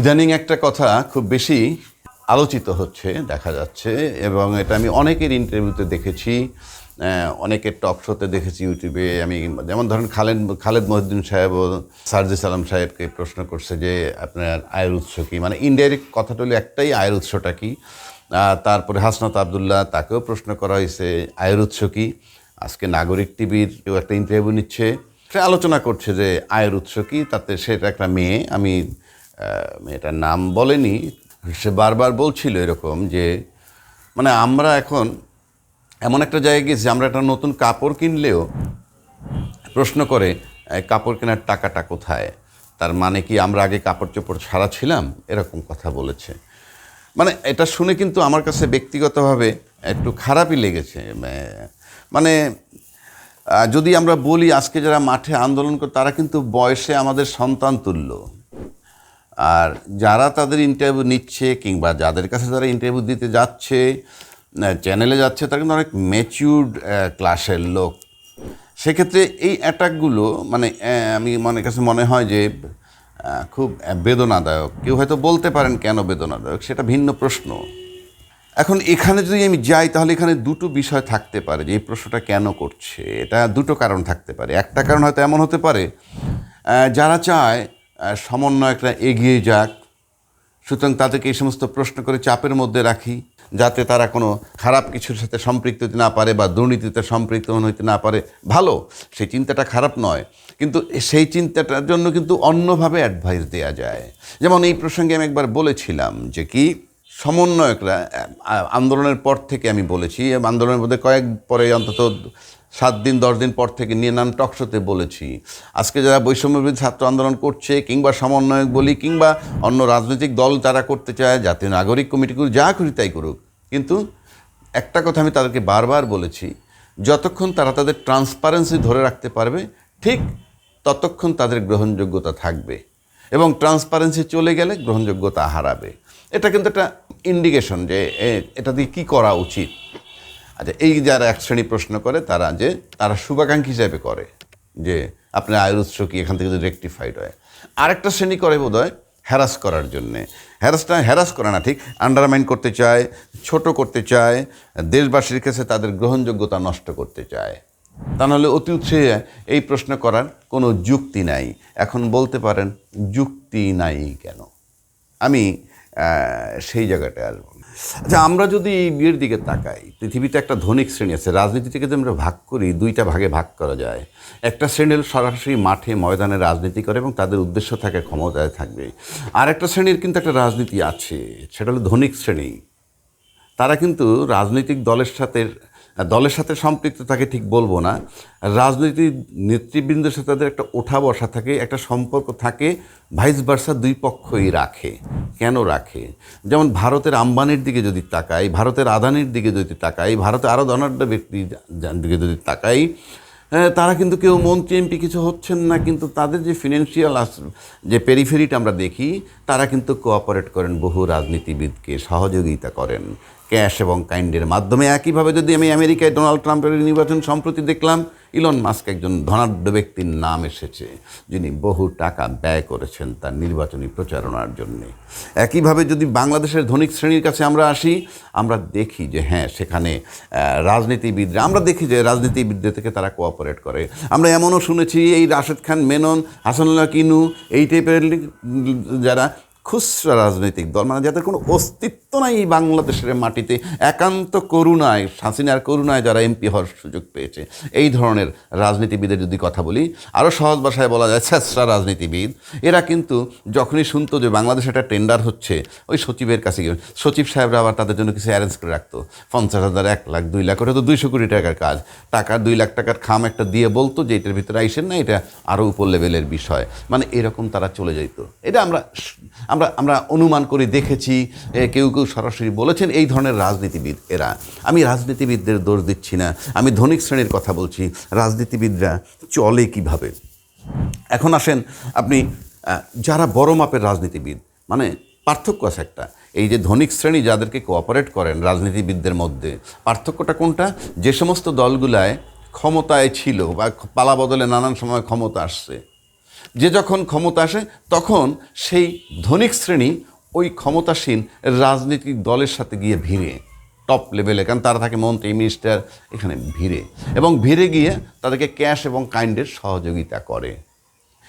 ইদানিং একটা কথা খুব বেশি আলোচিত হচ্ছে, দেখা যাচ্ছে, এবং এটা আমি অনেকের ইন্টারভিউতে দেখেছি অনেকের টক শোতে দেখেছি ইউটিউবে আমি যেমন ধরেন খালেদ খালেদ মহিউদ্দিন সাহেব ও সারজি সালাম সাহেবকে প্রশ্ন করছে যে, আপনার আয়ের উৎস কী? মানে ইনডাইরেক্ট কথাটা হলো একটাই, আয়ের উৎসটা কী? তারপরে হাসনাত আবদুল্লাহ তাকেও প্রশ্ন করা হয়েছে, আয়ের উৎস কী? আজকে নাগরিক টিভির কেউ একটা ইন্টারভিউ নিচ্ছে। সে আলোচনা করছে যে, আয়ের উৎস কী? তাতে সেটা একটা মেয়ে, আমি মেয়েটার নাম বলেনি, সে বারবার বলছিল এরকম যে মানে আমরা এখন এমন একটা জায়গায় গেছি আমরা একটা নতুন কাপড় কিনলেও প্রশ্ন করে কাপড় কেনার টাকাটা কোথায়? তার মানে কি আমরা আগে কাপড় চোপড় ছাড়া ছিলাম? এরকম কথা বলেছে। মানে এটা শুনে কিন্তু আমার কাছে ব্যক্তিগতভাবে একটু খারাপই লেগেছে। মানে যদি আমরা বলি আজকে যারা মাঠে আন্দোলন করে, তারা কিন্তু বয়সে আমাদের সন্তান তুল্য। আর যারা তাদের ইন্টারভিউ নিচ্ছে কিংবা যাদের কাছে যারা ইন্টারভিউ দিতে যাচ্ছে চ্যানেলে যাচ্ছে, তারা কিন্তু অনেক ম্যাচিউর্ড ক্লাসের লোক। সেক্ষেত্রে এই অ্যাটাকগুলো মানে আমি মনে, কাছে মনে হয় যে খুব বেদনাদায়ক। কেউ হয়তো বলতে পারেন কেন বেদনাদায়ক, সেটা ভিন্ন প্রশ্ন। এখন এখানে যদি আমি যাই, তাহলে এখানে দুটো বিষয় থাকতে পারে যে, এই প্রশ্নটা কেন করছে? এটা দুটো কারণ থাকতে পারে। একটা কারণ হয়তো এমন হতে পারে যারা চায় সমন্বয়করা এগিয়ে যাক। সুতরাং তাদেরকে এই সমস্ত প্রশ্ন করে চাপের মধ্যে রাখি, যাতে তারা কোনো খারাপ কিছুর সাথে সম্পৃক্ত হতে না পারে বা দুর্নীতিতে সম্পৃক্ত হইতে না পারে। ভালো, সেই চিন্তাটা খারাপ নয়, কিন্তু সেই চিন্তাটার জন্য কিন্তু অন্যভাবে অ্যাডভাইস দেওয়া যায়। যেমন এই প্রসঙ্গে আমি একবার বলেছিলাম যে কি সমন্বয়করা আন্দোলনের পর থেকে আমি বলেছি, আন্দোলনের মধ্যে কয়েক পরে অন্তত সাত দিন, দশ দিন পর থেকে নিয়ে নান টকশোতে বলেছি। আজকে যারা বৈষম্যবিরোধী ছাত্র আন্দোলন করছে, কিংবা সমন্বয়ক বলি, কিংবা অন্য রাজনৈতিক দল তারা করতে চায়, জাতীয় নাগরিক কমিটিগুলো যা করি তাই করুক, কিন্তু একটা কথা আমি তাদেরকে বারবার বলেছি, যতক্ষণ তারা তাদের ট্রান্সপারেন্সি ধরে রাখতে পারবে, ঠিক ততক্ষণ তাদের গ্রহণযোগ্যতা থাকবে এবং ট্রান্সপারেন্সি চলে গেলে গ্রহণযোগ্যতা হারাবে। এটা কিন্তু একটা ইন্ডিকেশন যে এটা দিয়ে কী করা উচিত? আচ্ছা এই যারা এক শ্রেণি প্রশ্ন করে, তারা যে, তারা শুভাকাঙ্ক্ষী হিসাবে করে যে, আপনার আয়ের উৎস কি, এখান থেকে যদি রেকটিফাইড হয়। আরেকটা শ্রেণি করে বোধ হয় হ্যারাস করার জন্যে। হ্যারাসটা হ্যারাস করে না, ঠিক? আন্ডারমাইন করতে চায়, ছোট করতে চায়, দেশবাসীর কাছে তাদের গ্রহণযোগ্যতা নষ্ট করতে চায়। তা নাহলে অতি উৎসাহে এই প্রশ্ন করার কোনো যুক্তি নাই। এখন বলতে পারেন, যুক্তি নাই কেন? আমি সেই জায়গাটায় আসব। আচ্ছা আমরা যদি এই বিয়ের দিকে তাকাই, পৃথিবীতে একটা ধনিক শ্রেণি আছে, রাজনীতিটাকে যদি আমরা ভাগ করি, দুইটা ভাগে ভাগ করা যায়। একটা শ্রেণির সরাসরি মাঠে ময়দানে রাজনীতি করে এবং তাদের উদ্দেশ্য থাকে, ক্ষমতায় থাকবে। আর একটা শ্রেণির কিন্তু একটা রাজনীতি আছে, সেটা হলো ধনিক শ্রেণি। তারা কিন্তু রাজনৈতিক দলের সাথে দলের সাথে সম্পৃক্ত থাকে ঠিক বলব না। রাজনৈতিক নেতৃবৃন্দের সাথে তাদের একটা ওঠা বসা থাকে, একটা সম্পর্ক থাকে ভাইস ভার্সা দুই পক্ষই রাখে। কেন রাখে? যেমন ভারতের আম্বানির দিকে যদি তাকাই, ভারতের আদানির দিকে যদি তাকাই, ভারতের আরও ধনাঢ্য ব্যক্তি দিকে যদি তাকাই তারা কিন্তু কেউ মন্ত্রী, এমপি কিছু হচ্ছেন না, কিন্তু তাদের যে ফিনান্সিয়াল যে পেরিফেরিটা আমরা দেখি, তারা কিন্তু কোঅপারেট করেন বহু রাজনীতিবিদকে, সহযোগিতা করেন। ক্যাশ এবং কাইন্ডের মাধ্যমে। একইভাবে যদি আমি আমেরিকায় ডোনাল্ড ট্রাম্পের নির্বাচন সম্প্রতি দেখলাম, ইলন মাস্ক একজন ধনাঢ্য ব্যক্তির নাম এসেছে, যিনি বহু টাকা ব্যয় করেছেন তার নির্বাচনী প্রচারণার জন্যে। একইভাবে যদি বাংলাদেশের ধনিক শ্রেণির কাছে আমরা আসি, আমরা দেখি যে হ্যাঁ সেখানে রাজনীতিবিদরা, আমরা দেখি যে রাজনীতিবিদদের থেকে তারা কোঅপারেট করে। আমরা এমনও শুনেছি এই রাশেদ খান, মেনন, হাসানুল্লাহ কিনু, এই টাইপের যারা খুচরা রাজনৈতিক দল মানে যাদের কোনো অস্তিত্ব নাই বাংলাদেশের মাটিতে, একান্ত করুণায় হাসিনার করুণায় যারা এমপি হওয়ার সুযোগ পেয়েছে। এই ধরনের রাজনীতিবিদের যদি কথা বলি আরও সহজ ভাষায় বলা যায় ছেঁচড়া রাজনীতিবিদ। এরা কিন্তু যখনই শুনতো যে বাংলাদেশে একটা টেন্ডার হচ্ছে, ওই সচিবের কাছে গিয়ে, সচিব সাহেবরা আবার তাদের জন্য কিছু অ্যারেঞ্জ করে রাখতো। পঞ্চাশ হাজার, এক লাখ, দুই লাখ, ওটা তো দুইশো কোটি টাকার কাজ। টাকা দুই লাখ টাকার খাম একটা দিয়ে বলতো যে এটার ভিতরে আইসেন না, এটা আরও উপর লেভেলের বিষয়। মানে এরকম তারা চলে যেত এটা আমরা আমরা আমরা অনুমান করে দেখেছি কেউ কেউ সরাসরি বলেছেন এই ধরনের রাজনীতিবিদ এরা। আমি রাজনীতিবিদদের দোষ দিচ্ছি না। আমি ধনিক শ্রেণির কথা বলছি। রাজনীতিবিদরা চলে কীভাবে? এখন আসেন আপনি যারা বড় মাপের রাজনীতিবিদ মানে পার্থক্য আছে একটা। এই যে ধনিক শ্রেণি যাদেরকে কোঅপারেট করেন রাজনীতিবিদদের মধ্যে, পার্থক্যটা কোনটা? যে সমস্ত দলগুলায় ক্ষমতায় ছিল বা পালা বদলে নানান সময় ক্ষমতা আসছে যে যখন ক্ষমতা আসে, তখন সেই ধনিক শ্রেণি ওই ক্ষমতাসীন রাজনৈতিক দলের সাথে গিয়ে ভিড়ে। টপ লেভেলে কারণ তারা থাকে মন্ত্রী মিনিস্টার এখানে ভিড়ে। এবং ভিড়ে গিয়ে তাদেরকে ক্যাশ এবং কাইন্ডের সহযোগিতা করে।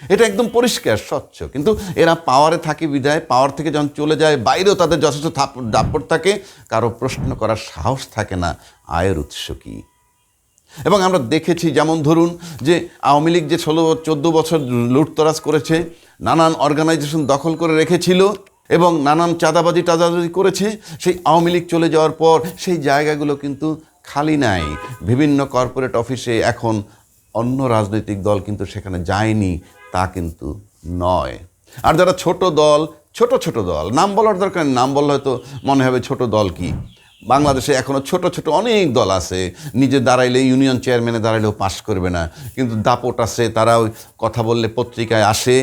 এটা একদম পরিষ্কার, স্বচ্ছ। কিন্তু এরা পাওয়ারে থাকে বিদায় পাওয়ার থেকে যখন চলে যায়, বাইরেও তাদের যথেষ্ট দাপট থাকে। কারও প্রশ্ন করার সাহস থাকে না, আয়ের উৎস কী? এবং আমরা দেখেছি যেমন ধরুন যে আওয়ামী লীগ যে ষোলো, চোদ্দ বছর লুটতরাজ করেছে, নানান অর্গানাইজেশন দখল করে রেখেছিল এবং নানান চাঁদাবাজি, টাদাবাজি করেছে, সেই আওয়ামী লীগ চলে যাওয়ার পর সেই জায়গাগুলো কিন্তু খালি নাই। বিভিন্ন কর্পোরেট অফিসে এখন অন্য রাজনৈতিক দল কিন্তু সেখানে যায়নি, তা কিন্তু নয়। আর যারা ছোট দল, ছোট ছোট দল, নাম বলার দরকার নাম বললে হয়তো মনে হবে ছোট দল কি? বাংলাদেশে এখনও ছোট ছোট অনেক দল আছে। নিজে দাঁড়াইলে ইউনিয়ন চেয়ারম্যানে দাঁড়াইলেও পাশ করবে না। কিন্তু দাপট আছে, তারা ওই কথা বললে পত্রিকায় আসে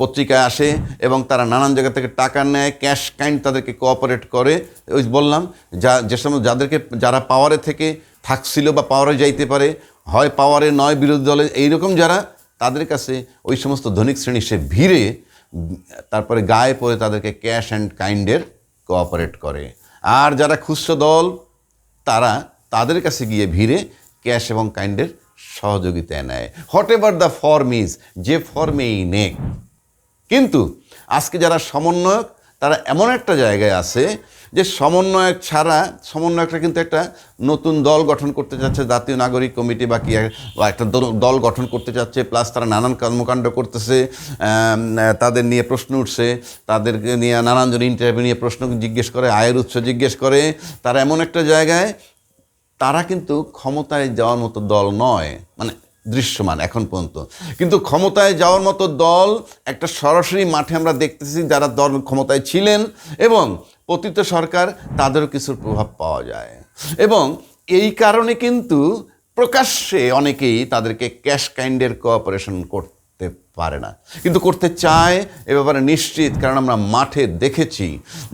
পত্রিকায় আসে এবং তারা নানান জায়গা থেকে টাকা নেয়, ক্যাশ কাইন্ড তাদেরকে কোঅপারেট করে। ওই বললাম, যা, যে সময় যাদেরকে, যারা পাওয়ারে থেকে থাকছিল বা পাওয়ারে যাইতে পারে, হয় পাওয়ারে নয় বিরোধী দলে, এইরকম যারা, তাদের কাছে ওই সমস্ত ধনিক শ্রেণি সে ভিড়ে তারপরে গায়ে পড়ে তাদেরকে ক্যাশ অ্যান্ড কাইন্ডের কোঅপারেট করে। আর যারা খুচরো দল, তারা তাদের কাছে গিয়ে ভিড়ে ক্যাশ এবং কাইন্ডের সহযোগিতা নেয়। Whatever the form is যে ফর্মেই নেক। কিন্তু আজকে যারা সমন্বয়ক, তারা এমন একটা জায়গায় আছে যে সমন্বয়ক ছাড়া, সমন্বয়করা কিন্তু একটা নতুন দল গঠন করতে চাচ্ছে জাতীয় নাগরিক কমিটি বা কি একটা দল- দল গঠন করতে চাচ্ছে প্লাস তারা নানান কর্মকাণ্ড করতেছে তাদের নিয়ে প্রশ্ন উঠছে, তাদেরকে নিয়ে নানানজন ইন্টারভিউ নিয়ে প্রশ্ন জিজ্ঞেস করে, আয়ের উৎস জিজ্ঞেস করে, তারা এমন একটা জায়গায়, তারা কিন্তু ক্ষমতায় যাওয়ার মতো দল নয় মানে দৃশ্যমান এখন পর্যন্ত। কিন্তু ক্ষমতায় যাওয়ার মতো দল একটা সরাসরি মাঠে আমরা দেখতেছি যারা দল ক্ষমতায় ছিলেন এবং পতিত সরকার, তাদেরও কিছুর প্রভাব পাওয়া যায়। এবং এই কারণে কিন্তু প্রকাশ্যে অনেকেই তাদেরকে ক্যাশ কাইন্ডের কোঅপারেশন করতে পারে না। কিন্তু করতে চায় এ ব্যাপারে নিশ্চিত, কারণ আমরা মাঠে দেখেছি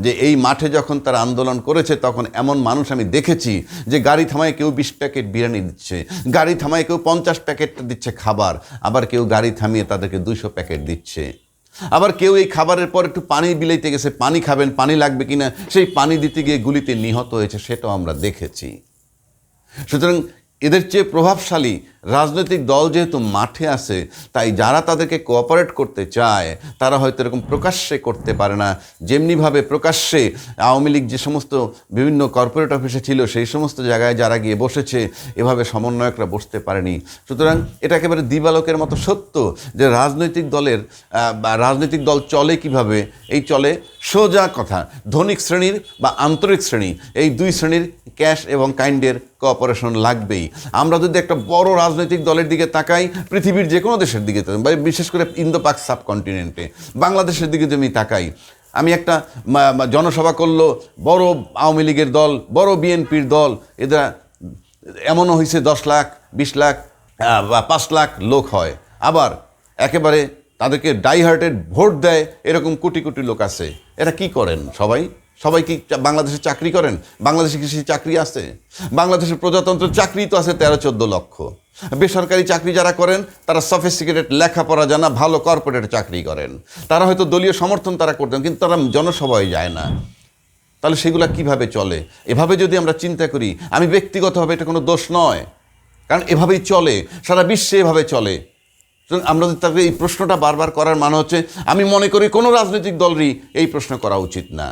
যে এই মাঠে যখন তারা আন্দোলন করেছে, তখন এমন মানুষ আমি দেখেছি যে গাড়ি থামায় কেউ বিশ প্যাকেট বিরিয়ানি দিচ্ছে, গাড়ি থামায় কেউ পঞ্চাশ প্যাকেট দিচ্ছে খাবার, আবার কেউ গাড়ি থামিয়ে তাদেরকে দুশো প্যাকেট দিচ্ছে। আবার কেউ এই খাবারের পর একটু পানি বিলাইতে গেছে, পানি খাবেন, পানি লাগবে কিনা, সেই পানি দিতে গিয়ে গুলিতে নিহত হয়েছে, সেটাও আমরা দেখেছি। সুতরাং এদের চেয়ে প্রভাবশালী রাজনৈতিক দল যেহেতু মাঠে আছে, তাই যারা তাদেরকে কোঅপারেট করতে চায়, তারা হয়তো এরকম প্রকাশ্যে করতে পারে না। যেমনিভাবে প্রকাশ্যে আওয়ামী লীগ যে সমস্ত বিভিন্ন কর্পোরেট অফিসে ছিল, সেই সমস্ত জায়গায় যারা গিয়ে বসেছে, এভাবে সমন্বয়করা বসতে পারেনি। সুতরাং এটা একেবারে দিবালোকের মতো সত্য যে রাজনৈতিক দলের বা রাজনৈতিক দল চলে কীভাবে, এই চলে সোজা কথা। ধনিক শ্রেণির বা আন্তরিক শ্রেণি, এই দুই শ্রেণির ক্যাশ এবং কাইন্ডের কোঅপারেশন লাগবেই। আমরা যদি একটা বড় রাজনৈতিক দলের দিকে তাকাই, পৃথিবীর যে কোনো দেশের দিকে বিশেষ করে ইন্দো পাক সাবকন্টিনেন্টে, বাংলাদেশের দিকে আমি তাকাই, আমি একটা জনসভা করল, বড় আওয়ামী লীগের দল, বড় বিএনপির দল এরা এমনও হয়েছে দশ লাখ, বিশ লাখ বা পাঁচ লাখ লোক হয়। আবার একেবারে তাদেরকে ডাইহার্টেড ভোট দেয়, এরকম কোটি কোটি লোক আছে। এরা কি করেন সবাই? সবাই কি বাংলাদেশে চাকরি করেন? বাংলাদেশে কি সেই চাকরি আছে? বাংলাদেশের প্রজাতন্ত্র চাকরি তো আছে তেরো চোদ্দ লক্ষ। বেসরকারি চাকরি যারা করেন, তারা সফিস্টিকেটেড লেখাপড়া জানা, ভালো কর্পোরেট চাকরি করেন। তারা হয়তো দলীয় সমর্থন তারা করতেন, কিন্তু তারা জনসভায় যায় না। তাহলে সেগুলো কীভাবে চলে? এভাবে যদি আমরা চিন্তা করি, আমি ব্যক্তিগতভাবে এটা কোনো দোষ নয়। কারণ এভাবেই চলে, সারা বিশ্বে এভাবে চলে। আমরা তাকে এই প্রশ্নটা বারবার করার মানে হচ্ছে, আমি মনে করি কোনো রাজনৈতিক দলরই এই প্রশ্ন করা উচিত না।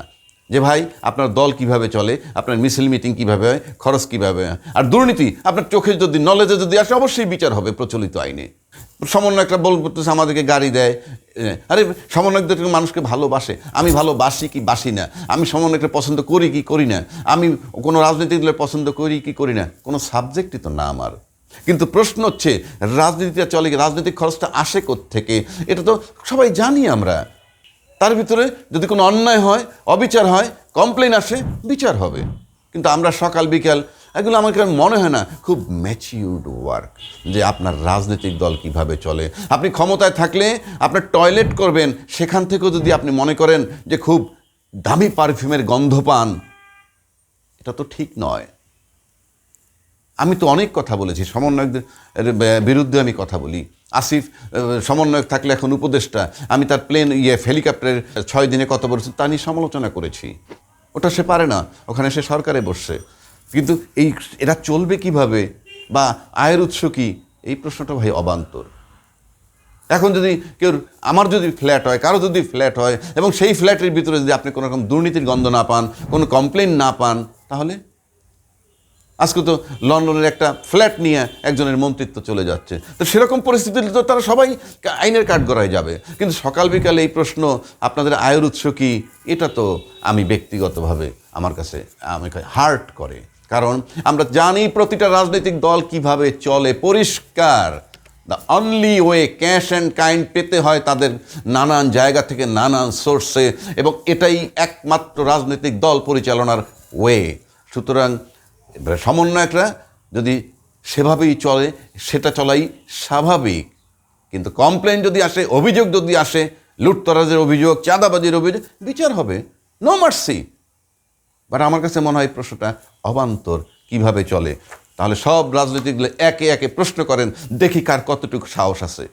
যে ভাই, আপনার দল কীভাবে চলে? আপনার মিছিল মিটিং কীভাবে হয়? খরচ কীভাবে হয়? আর দুর্নীতি, আপনার চোখে যদি নলেজে যদি আসে, অবশ্যই বিচার হবে প্রচলিত আইনে। সমন্বয়করা বলতেছে আমাদেরকে গাড়ি দেয়। আরে সমন্বয়কদের মানুষকে ভালোবাসে। আমি ভালোবাসি কি বাসি না? আমি সমন্বয়ককে পছন্দ করি কি করি না? আমি কোনো রাজনৈতিক দলের পছন্দ করি কি করি না? কোনো সাবজেক্টই তো না আমার। কিন্তু প্রশ্ন হচ্ছে, রাজনীতিটা চলে? রাজনৈতিক খরচটা আসে থেকে এটা তো সবাই জানি আমরা। তার ভিতরে যদি কোনো অন্যায় হয়, অবিচার হয় কমপ্লেন আসে, বিচার হবে। কিন্তু আমরা সকাল, বিকাল, এগুলো আমার কাছে মনে হয় না, খুব ম্যাচিউর্ড ওয়ার্ক যে আপনার রাজনৈতিক দল কীভাবে চলে। আপনি ক্ষমতায় থাকলে আপনার টয়লেট করবেন, সেখান থেকেও যদি আপনি মনে করেন যে খুব দামি পারফিউমের গন্ধ পান, এটা তো ঠিক নয়। আমি তো অনেক কথা বলেছি, সমন্বয়কদের বিরুদ্ধে আমি কথা বলি। আসিফ সমন্বয়ক থাকলে এখন উপদেষ্টা, আমি তার প্লেন ইয়ে হেলিকপ্টারের ছয় দিনে কত বলেছি, তা নিয়ে সমালোচনা করেছি। ওটা সে পারে না, ওখানে সে সরকারে বসছে। কিন্তু এই এটা চলবে কীভাবে, বা আয়ের উৎস কি, এই প্রশ্নটা ভাই অবান্তর। এখন যদি কেউ, আমার যদি ফ্ল্যাট হয়, কারও যদি ফ্ল্যাট হয়, এবং সেই ফ্ল্যাটের ভিতরে যদি আপনি কোনো রকম দুর্নীতির গন্ধ না পান, কোনো কমপ্লেন না পান, তাহলে আজকে তো লন্ডনের একটা ফ্ল্যাট নিয়ে একজনের মন্ত্রিত্ব চলে যাচ্ছে। তো সেরকম পরিস্থিতিতে তো তারা সবাই আইনের কাঠগড়ায় যাবে। কিন্তু সকাল বিকালে এই প্রশ্ন, আপনাদের আয়ের উৎস কি? এটা তো আমি ব্যক্তিগতভাবে আমার কাছে আমাকে হার্ট করে। কারণ আমরা জানি প্রতিটা রাজনৈতিক দল কীভাবে চলে। পরিষ্কার। The only way cash and kind পেতে হয় তাদের নানান জায়গা থেকে, নানান সোর্সে এবং এটাই একমাত্র রাজনৈতিক দল পরিচালনার ওয়ে সুতরাং এবারে সমন্বয়করা যদি সেভাবেই চলে, সেটা চলাই স্বাভাবিক। কিন্তু কমপ্লেন যদি আসে, অভিযোগ যদি আসে, লুটতরাজের অভিযোগ, চাঁদাবাজির অভিযোগ, বিচার হবে। নো মার্সি বাট আমার কাছে মনে হয় প্রশ্নটা অবান্তর কীভাবে চলে। তাহলে সব রাজনীতিগুলো একে একে প্রশ্ন করেন, দেখি কার কতটুকু সাহস আছে।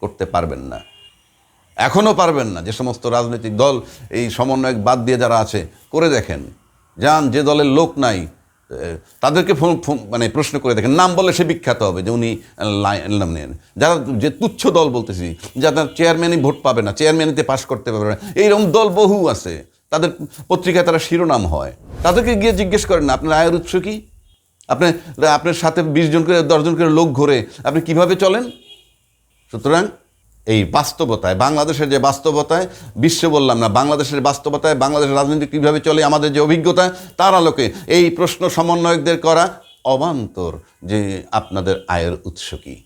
করতে পারবেন না। এখনও পারবেন না। যে সমস্ত রাজনৈতিক দল, এই সমন্বয়ক বাদ দিয়ে যারা আছে, করে দেখেন। যান, যে দলের লোক নাই তাদেরকে মানে প্রশ্ন করে দেখেন, নাম বলে সে বিখ্যাত হবে যে উনি নাম নেন যারা যে তুচ্ছ দল বলতেছি, যারা চেয়ারম্যানই ভোট পাবে না চেয়ারম্যানিতে পাশ করতে পারবে না, এইরকম দল বহু আছে। তাদের পত্রিকায় তারা শিরোনাম হয়। তাদেরকে গিয়ে জিজ্ঞেস করেন, আপনার আয়ের উৎস কি? আপনি আপনার সাথে বিশ জন করে দশজন করে লোক ঘোরে, আপনি কীভাবে চলেন? সুতরাং এই বাস্তবতায়, বাংলাদেশের যে বাস্তবতায়, বিশ্বে বললাম না, বাংলাদেশের বাস্তবতায়, বাংলাদেশের রাজনীতি কীভাবে চলে, আমাদের যে অভিজ্ঞতা, তার আলোকে এই প্রশ্ন সমন্বয়কদের করা অবান্তর যে আপনাদের আয়ের উৎস কী।